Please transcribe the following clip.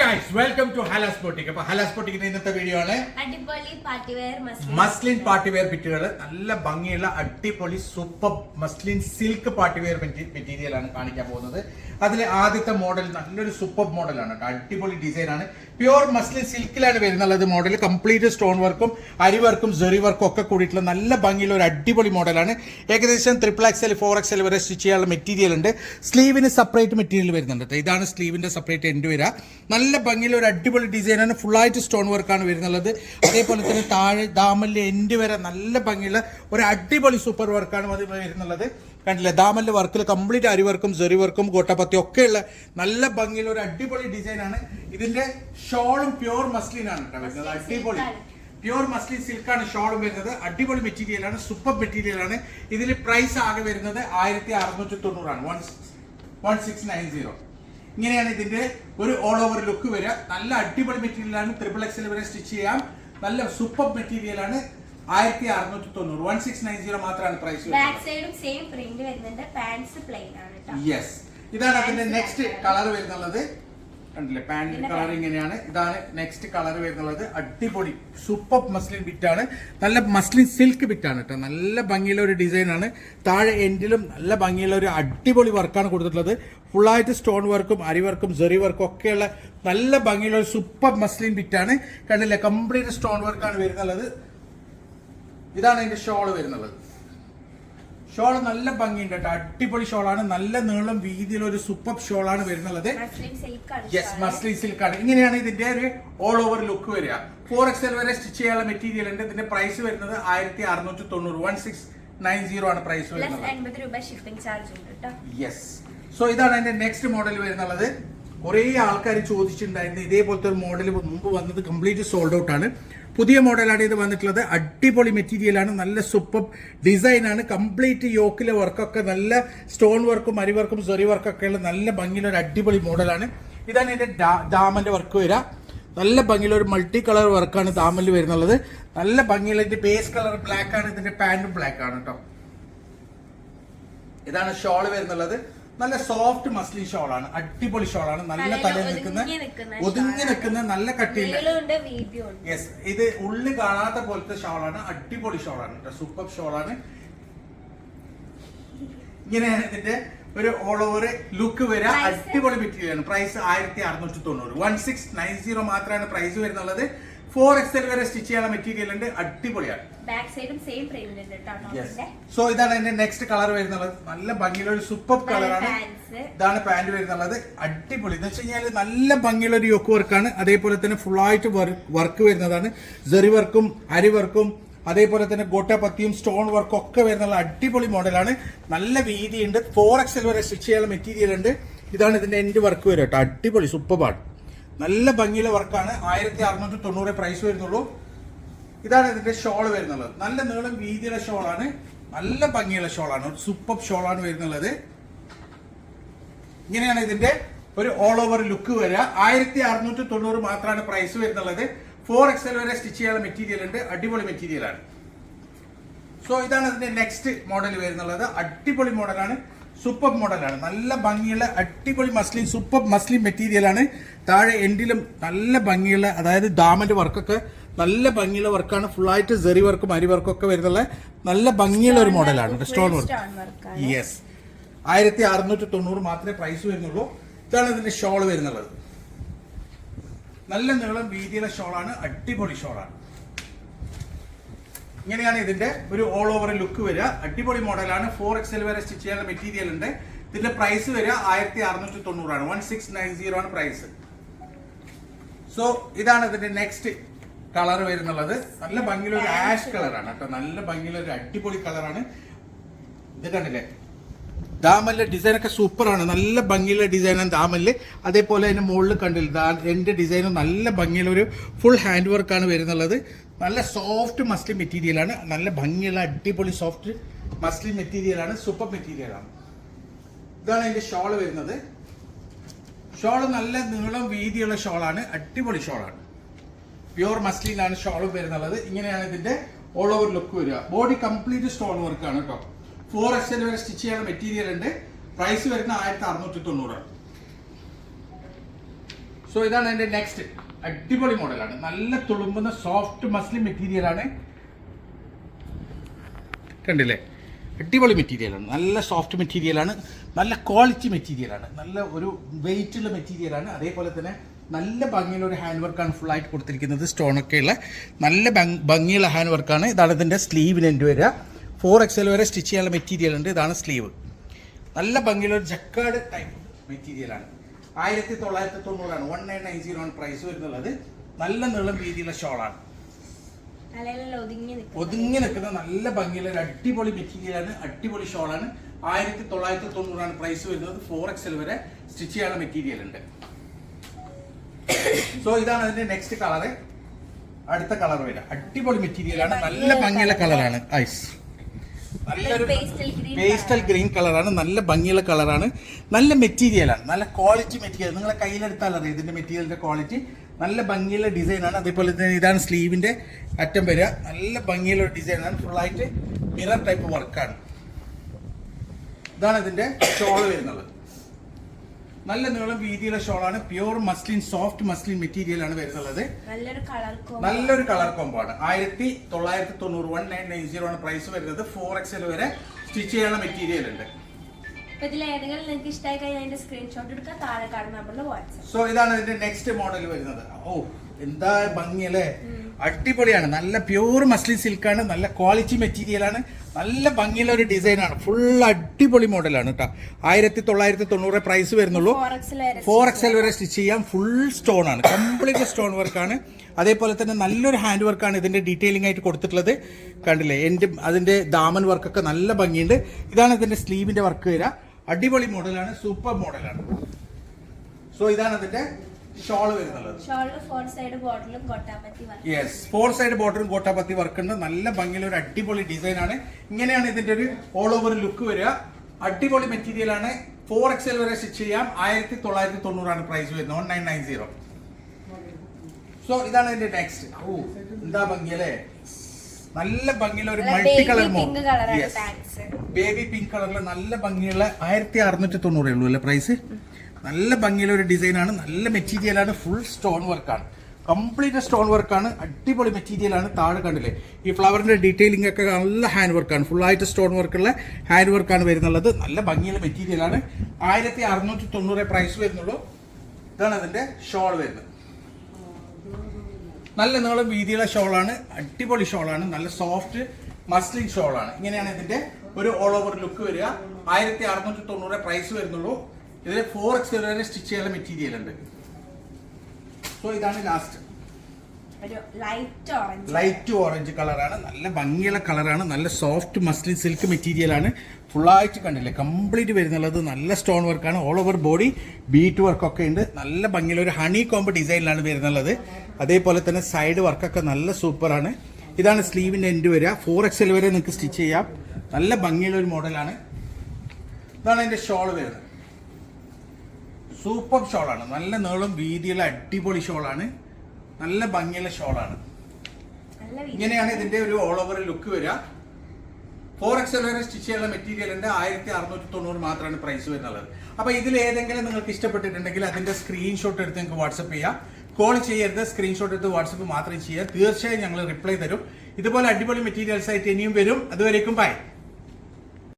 Guys welcome to Halas boutique അപ്പൊ ഹലാസ് ബോട്ടിക്കിന്റെ ഇന്നത്തെ video ആണ് മസ്ലിൻ പാർട്ടിവെയർ പാർട്ടി വെയർ ബിറ്റുകൾ നല്ല ഭംഗിയുള്ള അടിപൊളി super muslin silk party wear material ആണ് കാണിക്കാൻ പോകുന്നത്. അതിലെ ആദ്യത്തെ മോഡൽ നല്ലൊരു സൂപ്പർ മോഡലാണ് അടിപൊളി ഡിസൈൻ ആണ്. പ്യുവർ മസ്ലിൻ സിൽക്കിലാണ് വരുന്നുള്ളത് മോഡൽ കംപ്ലീറ്റ് സ്റ്റോൺ വർക്കും അരി വർക്കും ജെറി വർക്കും ഒക്കെ കൂടിയിട്ടുള്ള നല്ല ഭംഗിയുള്ള ഒരു അടിപൊളി മോഡലാണ് ഏകദേശം ട്രിപ്പിൾ എക്സൽ ഫോർ എക്സൽ വരെ സ്റ്റിച്ച് ചെയ്യാനുള്ള മെറ്റീരിയൽ ഉണ്ട്. സ്ലീവിന് സെപ്പറേറ്റ് മെറ്റീരിയൽ വരുന്നുണ്ട് ഇതാണ് സ്ലീവിന്റെ സെപ്പറേറ്റ് എൻഡ് വരിക. നല്ല ഭംഗിയുള്ള ഒരു അടിപൊളി ഡിസൈനാണ് ഫുള്ളായിട്ട് സ്റ്റോൺ വർക്കാണ് വരുന്നുള്ളത്. അതേപോലെ തന്നെ താഴെ ദാമലിന്റെ എൻഡ് വരെ നല്ല ഭംഗിയുള്ള ഒരു അടിപൊളി സൂപ്പർ വർക്കാണ് അത് വരുന്നുള്ളത്. കണ്ടില്ലേ? ദാമലിന്റെ വർക്കിൽ കംപ്ലീറ്റ് അരി വർക്കും ജെറി വർക്കും കോട്ടപ്പത്തി ഒക്കെയുള്ള നല്ല ഭംഗിയുള്ള ഒരു അടിപൊളി ഡിസൈനാണ് ഇതിന്റെ ഷോളും പ്യൂർ മസ്ലിൻ ആണ് കേട്ടോ വരുന്നത്. അടിപൊളി. പ്യൂർ മസ്ലിൻ സിൽക്കാണ് ഷോളും വരുന്നത്. അടിപൊളി മെറ്റീരിയലാണ് സൂപ്പർ മെറ്റീരിയലാണ് ഇതിൽ പ്രൈസ് ആകെ വരുന്നത് ആയിരത്തി അറുന്നൂറ്റി തൊണ്ണൂറാണ് one one six nine zero ഇങ്ങനെയാണ് ഇതിന്റെ ഒരു ഓൾ ഓവർ ലുക്ക് വരിക. നല്ല അടിപൊളി മെറ്റീരിയലാണ് ട്രിപ്പിൾ എക്സിൽ വരെ സ്റ്റിച്ച് ചെയ്യാം. നല്ല സൂപ്പർ മെറ്റീരിയൽ ആണ്. ആയിരത്തി അറുന്നൂറ്റി തൊണ്ണൂറ് വൺ സിക്സ് നയൻ സീറോ മാത്രമാണ് പ്രൈസ് ബാക്ക് സൈഡും സെയിം പ്രിന്റ് വരുന്നുണ്ട്. പാന്റ്സ് പ്ലെയിൻ ആണ് കേട്ടോ യെസ് ഇതാണ് അതിന്റെ നെക്സ്റ്റ് കളർ വരുന്നുള്ളത്. കണ്ടില്ലേ? പാന്റ് കളർ ഇങ്ങനെയാണ്. ഇതാണ് നെക്സ്റ്റ് കളർ വരുന്നുള്ളത്. അടിപൊളി. സൂപ്പർ മസ്ലിൻ ബിറ്റാണ് നല്ല മസ്ലിൻ സിൽക്ക് ബിറ്റാണ് കേട്ടോ നല്ല ഭംഗിയുള്ള ഒരു ഡിസൈനാണ് ആണ്. താഴെ എൻഡിലും നല്ല ഭംഗിയുള്ള ഒരു അടിപൊളി വർക്കാണ് കൊടുത്തിട്ടുള്ളത്. ഫുള്ളായിട്ട് സ്റ്റോൺ വർക്കും അരി വർക്കും ജെറി വർക്കും ഒക്കെയുള്ള നല്ല ഭംഗിയുള്ള ഒരു സൂപ്പർ മസ്ലിൻ ബിറ്റാണ് കണ്ടില്ലേ? കംപ്ലീറ്റ് സ്റ്റോൺ വർക്കാണ് വരുന്നുള്ളത്. ഇതാണ് അതിന്റെ ഷോൾ വരുന്നത്. ഷോൾ നല്ല ഭംഗിയുണ്ട് കേട്ടോ. അടിപൊളി ഷോളാണ്. നല്ല നീളം വീതിയിൽ ഒരു സൂപ്പർ ഷോളാണ് വരുന്നുള്ളത് ആണ് യെസ് മസ്ലി സിൽക്ക് ആണ്. ഇങ്ങനെയാണ് ഇതിന്റെ ഒരു ഓൾ ഓവർ ലുക്ക് വരിക. ഫോർ എക്സൽ വരെ സ്റ്റിച്ച് ചെയ്യാനുള്ള മെറ്റീരിയൽ ഉണ്ട്. ഇതിന്റെ പ്രൈസ് വരുന്നത് ആയിരത്തി അറുന്നൂറ്റി തൊണ്ണൂറ് വൺ സിക്സ് നയൻ സീറോ ആണ് പ്രൈസ് വരുന്നത് യെസ് സോ ഇതാണ് അതിന്റെ നെക്സ്റ്റ് മോഡൽ വരുന്നുള്ളത് കുറേ ആൾക്കാർ ചോദിച്ചിട്ടുണ്ടായിരുന്നു ഇതേപോലത്തെ ഒരു മോഡൽ മുമ്പ് വന്നത് കംപ്ലീറ്റ് സോൾഡ് ഔട്ട് ആണ്. പുതിയ മോഡലാണ് ഇത് വന്നിട്ടുള്ളത്. അടിപൊളി മെറ്റീരിയലാണ് നല്ല സൂപ്പർ ഡിസൈനാണ് കംപ്ലീറ്റ് യോക്കിലെ വർക്കൊക്കെ നല്ല സ്റ്റോൺ വർക്കും അരി വർക്കും സെറി വർക്കൊക്കെ ഉള്ള നല്ല ഭംഗിയുള്ള ഒരു അടിപൊളി മോഡലാണ് ഇതാണ് ഇതിന്റെ ഡാമന്റെ വർക്ക് വരിക. നല്ല ഭംഗിയുള്ള ഒരു മൾട്ടി കളർ വർക്കാണ് ദാമനിൽ വരുന്നുള്ളത്. നല്ല ഭംഗിയുള്ള ഇതിന്റെ ബേസ് കളർ ബ്ലാക്ക് ആണ്. ഇതിന്റെ പാന്റും ബ്ലാക്ക് ആണ് കേട്ടോ ഇതാണ് ഷോൾ വരുന്നുള്ളത്. നല്ല സോഫ്റ്റ് മസ്ലി ഷോൾ ആണ് അടിപൊളി ഷോൾ ആണ് നല്ല തലയിൽ തല നിൽക്കുന്ന ഒതുങ്ങി നിൽക്കുന്ന നല്ല കട്ടിയില്ല. യെസ് ഇത് ഉള്ളി കാണാത്ത പോലത്തെ ആണ് അടിപൊളി ഷോളാണ് ആണ് സൂപ്പർ ആണ്. ഇങ്ങനെയാണ് ഇതിന്റെ ഒരു ഓൾ ഓവർ ലുക്ക് വരിക അടിപൊളി മെറ്റീരിയൽ ആണ്. പ്രൈസ് ആയിരത്തി അറുന്നൂറ്റി തൊണ്ണൂറ് വൺ സിക്സ് നയൻ സീറോ മാത്രമാണ് പ്രൈസ് വരുന്നുള്ളത്. ഫോർ എക്സൽ വരെ സ്റ്റിച്ച് ചെയ്യാനുള്ള മെറ്റീരിയൽ ഉണ്ട്. അടിപൊളിയാണ്. ബാക്ക് സൈഡും സെയിം പ്രിന്റ് ഉണ്ട് സോ ഇതാണ് എന്റെ നെക്സ്റ്റ് കളർ വരുന്നുള്ളത്. നല്ല ഭംഗിയുള്ള ഒരു സൂപ്പർ കളറാണ്. ഇതാണ് പാന്റ് വരുന്നുള്ളത്. അടിപൊളി. എന്ന് വെച്ച് കഴിഞ്ഞാൽ നല്ല ഭംഗിയുള്ള ഒരു യോക്ക് വർക്കാണ് അതേപോലെ തന്നെ ഫുൾ ആയിട്ട് വർക്ക് വരുന്നതാണ്. ജെറി വർക്കും അരി വർക്കും അതേപോലെ തന്നെ ഗോട്ടപത്തിയും സ്റ്റോൺ വർക്കും ഒക്കെ വരുന്നുള്ള അടിപൊളി മോഡലാണ് നല്ല വീതിയുണ്ട്. ഫോർ എക്സൽ വരെ സ്റ്റിച്ച് ചെയ്യാനുള്ള മെറ്റീരിയൽ ഉണ്ട്. ഇതാണ് ഇതിന്റെ എൻഡ് വർക്ക് വരും കേട്ടോ അടിപൊളി സൂപ്പറാണ് നല്ല ഭംഗിയുള്ള വർക്കാണ്. ആയിരത്തി അറുന്നൂറ്റി തൊണ്ണൂറ് പ്രൈസ് വരുന്നുള്ളൂ. ഇതാണ് ഇതിന്റെ ഷോൾ വരുന്നത് നല്ല നീളം വീതിയുള്ള ഷോളാണ് നല്ല ഭംഗിയുള്ള ഷോളാണ് ഒരു സൂപ്പർ ഷോളാണ് വരുന്നുള്ളത്. ഇങ്ങനെയാണ് ഇതിന്റെ ഒരു ഓൾ ഓവർ ലുക്ക് വരിക. ആയിരത്തി അറുന്നൂറ്റി തൊണ്ണൂറ് മാത്രമാണ് പ്രൈസ് വരുന്നുള്ളത്. ഫോർ എക്സൽ വരെ സ്റ്റിച്ച് ചെയ്യാനുള്ള മെറ്റീരിയൽ ഉണ്ട്. അടിപൊളി മെറ്റീരിയലാണ് സോ ഇതാണ് ഇതിന്റെ നെക്സ്റ്റ് മോഡൽ വരുന്നുള്ളത്. അടിപൊളി മോഡലാണ് സൂപ്പർ മോഡലാണ്. നല്ല ഭംഗിയുള്ള അടിപൊളി മസ്ലിൻ സൂപ്പർ മസ്ലിൻ മെറ്റീരിയൽ ആണ്. താഴെ എൻഡിലും നല്ല ഭംഗിയുള്ള അതായത് ഡാമന്റെ വർക്കൊക്കെ നല്ല ഭംഗിയുള്ള വർക്കാണ് ഫുള്ളായിട്ട് ജെറി വർക്കും അരി വർക്കും ഒക്കെ വരുന്നുള്ള നല്ല ഭംഗിയുള്ള ഒരു മോഡലാണ് സ്റ്റോൺ വർക്ക് യെസ് ആയിരത്തി അറുന്നൂറ്റി തൊണ്ണൂറ് മാത്രമേ പ്രൈസ് വരുന്നുള്ളൂ. ഇതാണ് ഇതിന്റെ ഷോൾ വരുന്നുള്ളത്. നല്ല നീളം വീതിയുള്ള ഷോളാണ് അടിപൊളി ഷോളാണ് ഇങ്ങനെയാണ് ഇതിന്റെ ഒരു ഓൾ ഓവർ ലുക്ക് വരിക. അടിപൊളി മോഡലാണ്. ഫോർ എക്സൽ വരെ സ്റ്റിച്ച് ചെയ്യാനുള്ള മെറ്റീരിയൽ ഉണ്ട്. ഇതിന്റെ പ്രൈസ് വരിക ആയിരത്തി അറുന്നൂറ്റി തൊണ്ണൂറാണ് വൺ സിക്സ് നയൻ സീറോ ആണ് പ്രൈസ് സോ ഇതാണ് ഇതിന്റെ നെക്സ്റ്റ് കളർ വരുന്നുള്ളത്. നല്ല ഭംഗിയിലൊരു ആഷ് കളറാണ് കേട്ടോ. നല്ല ഭംഗിയിലൊരു അടിപൊളി കളറാണ് ഇത് കണ്ടില്ലേ? ദാമലിലെ ഡിസൈൻ ഒക്കെ സൂപ്പറാണ് നല്ല ഭംഗിയുള്ള ഡിസൈനാണ് ദാമൽ അതേപോലെ അതിന്റെ മുകളിൽ കണ്ടില്ല? ദാ എന്റെ ഡിസൈനും നല്ല ഭംഗിയുള്ള ഒരു ഫുൾ ഹാൻഡ് വർക്കാണ് വരുന്നുള്ളത്. നല്ല സോഫ്റ്റ് മസ്ലിൻ മെറ്റീരിയലാണ് നല്ല ഭംഗിയുള്ള അടിപൊളി സോഫ്റ്റ് മസ്ലിൻ മെറ്റീരിയലാണ് സൂപ്പർ മെറ്റീരിയലാണ് ഇതാണ് അതിന്റെ ഷോൾ വരുന്നത്. ഷോൾ നല്ല നീളം വീതിയുള്ള ഷോളാണ് അടിപൊളി ഷോളാണ് പ്യുവർ മസ്ലിനാണ് ഷോൾ വരുന്നുള്ളത്. ഇങ്ങനെയാണ് ഇതിന്റെ ഓൾ ഓവർ ലുക്ക് വരിക. ബോഡി കംപ്ലീറ്റ് സ്റ്റോൺ വർക്കാണ് കേട്ടോ ഫോർ എക്സൽ വരെ സ്റ്റിച്ച് ചെയ്യാനുള്ള മെറ്റീരിയൽ ഉണ്ട്. പ്രൈസ് വരുന്ന ആയിരത്തി അറുന്നൂറ്റി തൊണ്ണൂറാണ് സോ ഇതാണ് എന്റെ നെക്സ്റ്റ് അടിപൊളി മോഡലാണ്. നല്ല തുളുമ്പുന്ന സോഫ്റ്റ് മസ്ലി മെറ്റീരിയലാണ് കണ്ടില്ലേ? അടിപൊളി മെറ്റീരിയലാണ് നല്ല സോഫ്റ്റ് മെറ്റീരിയലാണ് നല്ല ക്വാളിറ്റി മെറ്റീരിയലാണ് നല്ല ഒരു വെയിറ്റ് ഉള്ള മെറ്റീരിയലാണ് അതേപോലെ തന്നെ നല്ല ഭംഗിയുള്ള ഒരു ഹാൻഡ് വർക്കാണ് ഫുൾ ആയിട്ട് കൊടുത്തിരിക്കുന്നത് സ്റ്റോണൊക്കെ ഉള്ള. നല്ല ഭംഗിയുള്ള ഹാൻഡ് വർക്കാണ് ഇതാണ് ഇതിന്റെ സ്ലീവിന് എന്റെ വരിക. ഫോർ എക്സൽ വരെ സ്റ്റിച്ച് ചെയ്യാനുള്ള മെറ്റീരിയൽ ഉണ്ട്. ഇതാണ് സ്ലീവ് നല്ല ഭംഗിയുള്ള ഒരു ജക്കാർഡ് ടൈപ്പ് മെറ്റീരിയലാണ് ആയിരത്തി തൊള്ളായിരത്തി തൊണ്ണൂറാണ് വൺ നയൻ നയൻ സീറോ ആണ് പ്രൈസ് വരുന്നുള്ളത്. നല്ല നീളം വീതിയുള്ള ഷോളാണ്. ഒതുങ്ങി നിൽക്കുന്ന. നല്ല ഭംഗിയുള്ള ഒരു അടിപൊളി മെറ്റീരിയലാണ് അടിപൊളി ഷോളാണ്. ആയിരത്തി തൊള്ളായിരത്തി തൊണ്ണൂറാണ് പ്രൈസ് വരുന്നത് ഫോർ എക്സൽ വരെ സ്റ്റിച്ച് ചെയ്യാനുള്ള മെറ്റീരിയൽ ഉണ്ട്. സോ ഇതാണ് അതിന്റെ നെക്സ്റ്റ് കളർ അടുത്ത കളർ വരിക. അടിപൊളി മെറ്റീരിയലാണ് നല്ല ഭംഗിയുള്ള കളറാണ് ഐസ് നല്ലൊരു പേസ്റ്റൽ ഗ്രീൻ കളറാണ് നല്ല ഭംഗിയുള്ള കളറാണ് നല്ല മെറ്റീരിയലാണ് നല്ല ക്വാളിറ്റി മെറ്റീരിയൽ നിങ്ങളെ കയ്യിലെടുത്താൽ അറിയാം ഇതിന്റെ മെറ്റീരിയലിന്റെ ക്വാളിറ്റി നല്ല ഭംഗിയുള്ള ആണ്. അതേപോലെ തന്നെ ഇതാണ് സ്ലീവിന്റെ അറ്റം വരിക. നല്ല ഭംഗിയുള്ള ഒരു ഡിസൈനാണ് ഫുള്ളായിട്ട് മിറർ ടൈപ്പ് വർക്കാണ് ഇതാണ് ഇതിന്റെ ഷോൾ വരുന്നത്. നല്ല നീളം വീതിയുള്ള ഷോളാണ്. Pure muslin soft muslin material ആണ് വരുന്നത് നല്ലൊരു കളർ ആണ്. ആയിരത്തി തൊള്ളായിരത്തി തൊണ്ണൂറ് വൺ നയൻ നയൻ സീറോ ആണ് പ്രൈസ് വരുന്നത് ഫോർ എക്സൽ വരെ സ്റ്റിച്ച് ചെയ്യാനുള്ള മെറ്റീരിയൽ ഉണ്ട്. സോ ഇതാണ് ഇതിന്റെ നെക്സ്റ്റ് മോഡൽ വരുന്നത്. ഓ എന്താ ഭംഗി ഭംഗിയല്ലേ അടിപൊളിയാണ്. നല്ല പ്യൂർ മസ്ലിൻ സിൽക്കാണ് നല്ല ക്വാളിറ്റി മെറ്റീരിയൽ ആണ്. നല്ല ഭംഗിയുള്ള ഒരു ഡിസൈനാണ് ഫുൾ അടിപൊളി മോഡലാണ് കേട്ടോ ആയിരത്തി തൊള്ളായിരത്തി തൊണ്ണൂറ് പ്രൈസ് വരുന്നുള്ളൂ. ഫോർ എക്സിൽ വരെ ഫോർ എക്സൽ വരെ സ്റ്റിച്ച് ചെയ്യാം. ഫുൾ സ്റ്റോൺ ആണ്. കംപ്ലീറ്റ് സ്റ്റോൺ വർക്കാണ് അതേപോലെ തന്നെ നല്ലൊരു ഹാൻഡ് വർക്കാണ് ഇതിന്റെ ഡീറ്റെയിലിംഗ് ആയിട്ട് കൊടുത്തിട്ടുള്ളത്. കണ്ടില്ലേ? എന്റെ അതിന്റെ ദാമൻ വർക്കൊക്കെ നല്ല ഭംഗിയുണ്ട്. ഇതാണ് ഇതിന്റെ സ്ലീവിന്റെ വർക്ക് വരിക. അടിപൊളി മോഡലാണ് സൂപ്പർ മോഡലാണ് സോ ഇതാണ് അതിന്റെ ഷോൾ വരുന്നുള്ളത് ഷോളിൽ four side ബോട്ടിലും gotapatti work yes four side ബോർഡറും ഗോട്ടാപത്തി work ഉണ്ട്. നല്ല ഭംഗിയുള്ള ഒരു അടിപൊളി ഡിസൈൻ ആണ്. ഇങ്ങനെയാണ് ഇതിന്റെ ഒരു ഓൾ ഓവർ ലുക്ക് വരിക. അടിപൊളി മെറ്റീരിയൽ ആണ്. ഫോർ എക്സൽ വരെ സ്റ്റിച്ച് ചെയ്യാം. ആയിരത്തി തൊള്ളായിരത്തി തൊണ്ണൂറാണ് പ്രൈസ് വരുന്നത്. One nine nine zero so ഇതാണ് ഇതിന്റെ നെക്സ്റ്റ് ഓ എന്താ ഭംഗി അല്ലേ? നല്ല ഭംഗിയുള്ള ഒരു മൾട്ടി കളർ ബേബി പിങ്ക് കളറിൽ നല്ല ഭംഗിയുള്ള ആയിരത്തി അറുന്നൂറ്റി തൊണ്ണൂറേ ഉള്ളൂ അല്ലേ പ്രൈസ് നല്ല ഭംഗിയുള്ള ഒരു ഡിസൈനാണ്. നല്ല മെറ്റീരിയലാണ് ഫുൾ സ്റ്റോൺ വർക്കാണ് കംപ്ലീറ്റ് സ്റ്റോൺ വർക്കാണ് അടിപൊളി മെറ്റീരിയലാണ് താഴെ കണ്ടില്ലേ? ഈ ഫ്ലവറിന്റെ ഡീറ്റെയിലിംഗ് ഒക്കെ നല്ല ഹാൻഡ് വർക്കാണ് ഫുൾ ആയിട്ട് സ്റ്റോൺ വർക്കുള്ള ഹാൻഡ് വർക്കാണ് വരുന്നുള്ളത്. നല്ല ഭംഗിയുള്ള മെറ്റീരിയലാണ്. ആയിരത്തി അറുന്നൂറ്റി തൊണ്ണൂറ് പ്രൈസ് വരുന്നുള്ളൂ. ഇതാണ് അതിന്റെ ഷോൾ വരുന്നത്. നല്ല നീളം വീതിയുള്ള ഷോളാണ് അടിപൊളി ഷോളാണ് നല്ല സോഫ്റ്റ് മസ്ലിൻ ഷോളാണ് ഇങ്ങനെയാണ് ഇതിന്റെ ഒരു ഓൾ ഓവർ ലുക്ക് വരിക. ആയിരത്തി അറുന്നൂറ്റി തൊണ്ണൂറ് പ്രൈസ് വരുന്നുള്ളൂ. ഇതിൽ ഫോർ എക്സ് വരെ സ്റ്റിച്ച് ചെയ്യാനുള്ള മെറ്റീരിയൽ ഉണ്ട്. സോ ഇതാണ് ലാസ്റ്റ് ലൈറ്റ് ഓറഞ്ച് കളറാണ് നല്ല ഭംഗിയുള്ള കളറാണ് നല്ല സോഫ്റ്റ് മസ്ലിൻ സിൽക്ക് മെറ്റീരിയൽ ആണ്. ഫുള്ളായിട്ട് കണ്ടില്ലേ? കംപ്ലീറ്റ് വരുന്നുള്ളത് നല്ല സ്റ്റോൺ വർക്കാണ് all over body bead work ഒക്കെ ഉണ്ട്. നല്ല ഭംഗിയുള്ള ഒരു ഹണി കോംബ് ഡിസൈനിലാണ് വരുന്നുള്ളത്. അതേപോലെ തന്നെ സൈഡ് വർക്കൊക്കെ നല്ല സൂപ്പറാണ് ഇതാണ് സ്ലീവിന്റെ എൻഡ് വരിക. ഫോർ എക്സൽ വരെ നിങ്ങൾക്ക് സ്റ്റിച്ച് ചെയ്യാം. നല്ല ഭംഗിയുള്ള ഒരു മോഡലാണ് ഇതാണ് എന്റെ ഷോൾ വരുന്നത് സൂപ്പർ ഷോളാണ്. നല്ല നീളം വീതിയുള്ള അടിപൊളി ഷോളാണ്. നല്ല ഭംഗിയുള്ള ഷോളാണ്. ഇങ്ങനെയാണ് ഇതിന്റെ ഒരു ഓൾ ഓവർ ലുക്ക് വരിക. ഫോർ എക്സൽ വരെ സ്റ്റിച്ച് ചെയ്യാനുള്ള മെറ്റീരിയൽ ഉണ്ട്. ആയിരത്തി അറുന്നൂറ്റി തൊണ്ണൂറ് മാത്രമാണ് പ്രൈസ് വരുന്നത്. അപ്പൊ ഇതിൽ ഏതെങ്കിലും നിങ്ങൾക്ക് ഇഷ്ടപ്പെട്ടിട്ടുണ്ടെങ്കിൽ അതിന്റെ സ്ക്രീൻഷോട്ട് എടുത്ത് നിങ്ങൾക്ക് വാട്സപ്പ് ചെയ്യാം. കോൾ ചെയ്യരുത്. സ്ക്രീൻഷോട്ട് എടുത്ത് വാട്സപ്പ് മാത്രം ചെയ്യുക. തീർച്ചയായും ഞങ്ങൾ റിപ്ലൈ തരും. ഇതുപോലെ അടിപൊളി മെറ്റീരിയൽസ് ആയിട്ട് ഇനിയും വരും. അതുവരേക്കും ബൈ